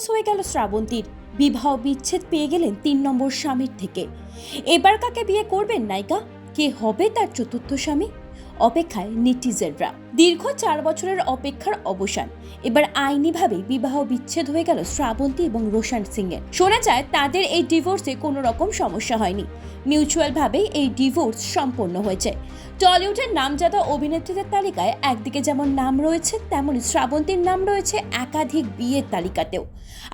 Divorce হয়ে গেল শ্রাবন্তীর। বিবাহ বিচ্ছেদ পেয়ে গেলেন তিন নম্বর স্বামীর থেকে। এবার কাকে বিয়ে করবেন নায়িকা? কে হবে তার চতুর্থ স্বামী? অপেক্ষায় নেটিজেনরা। দীর্ঘ চার বছরের অপেক্ষার অবসান। এবার আইনিভাবে বিবাহ বিচ্ছেদ হয়ে গেল শ্রাবন্তী এবং রোশান সিং এর শোনা যায়, তাদের এই ডিভোর্সে কোনো রকম সমস্যা হয়নি। মিউচুয়াল ভাবেই এই ডিভোর্স সম্পন্ন হয়েছে। টলিউডের নামজাদা অভিনেত্রীদের তালিকায় একদিকে যেমন নাম রয়েছে, তেমনই শ্রাবন্তীর নাম রয়েছে একাধিক বিয়ের তালিকাতেও।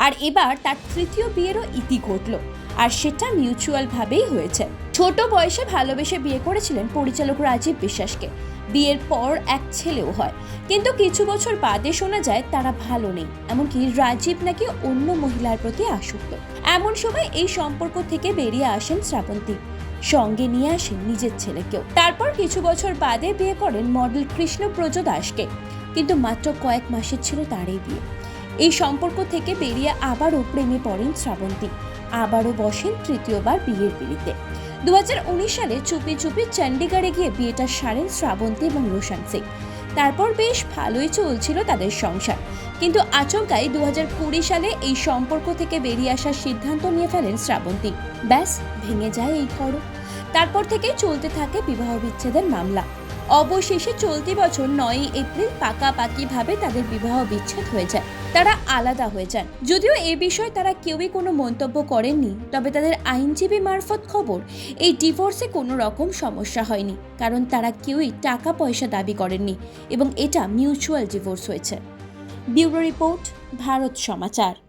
আর এবার তার তৃতীয় বিয়েরও ইতি ঘটল। আর সেটা মিউচুয়াল ভাবেই হয়েছে। ছোট বয়সে ভালোবেসে বিয়ে করেছিলেন পরিচালক রাজীব বিশ্বাসকে। বিয়ের পর এক ছেলেও হয়। কিন্তু কিছু বছর বাদে শোনা যায় তারা ভালো নেই। এমনকি রাজীব নাকি অন্য মহিলার প্রতি আসক্ত। এমন সময় এই সম্পর্ক থেকে বেরিয়ে আসেন শ্রাবন্তী। সঙ্গে নিয়ে আসেন নিজের ছেলেকেও। তারপর কিছু বছর বাদে বিয়ে করেন মডেল কৃষ্ণপ্রজ দাসকে। কিন্তু মাত্র কয়েক মাসের ছিল তার এই বিয়ে। এই সম্পর্ক থেকে বেরিয়ে আবারও প্রেমে পড়েন শ্রাবন্তী। আবারও বসেন তৃতীয়বার বিয়ের পিড়িতে দু সালে চুপি চুপি চণ্ডীগড়ে গিয়ে বিয়েটা সারেন শ্রাবন্তী এবং রোশান সিং। তারপর বেশ ভালোই চলছিল তাদের সংসার। কিন্তু আচমকাই দু কুড়ি সালে এই সম্পর্ক থেকে বেরিয়ে আসার সিদ্ধান্ত নিয়ে ফেলেন শ্রাবন্তী। ব্যাস, ভেঙে যায় এই ঘর তারপর থেকে চলতে থাকে বিবাহ বিচ্ছেদের মামলা। অবশেষে চলতি বছর নয়ই এপ্রিল পাকাপাকিভাবে তাদের বিবাহ বিচ্ছেদ হয়ে যায়। তারা আলাদা হয়ে যান। যদিও এ বিষয়ে তারা কেউই কোনো মন্তব্য করেননি, তবে তাদের আইনজীবী মারফত খবর, এই ডিভোর্সে কোনো রকম সমস্যা হয়নি, কারণ তারা কেউই টাকা পয়সা দাবি করেননি এবং এটা মিউচুয়াল ডিভোর্স হয়েছে। Bureau report, Bharat Samachar.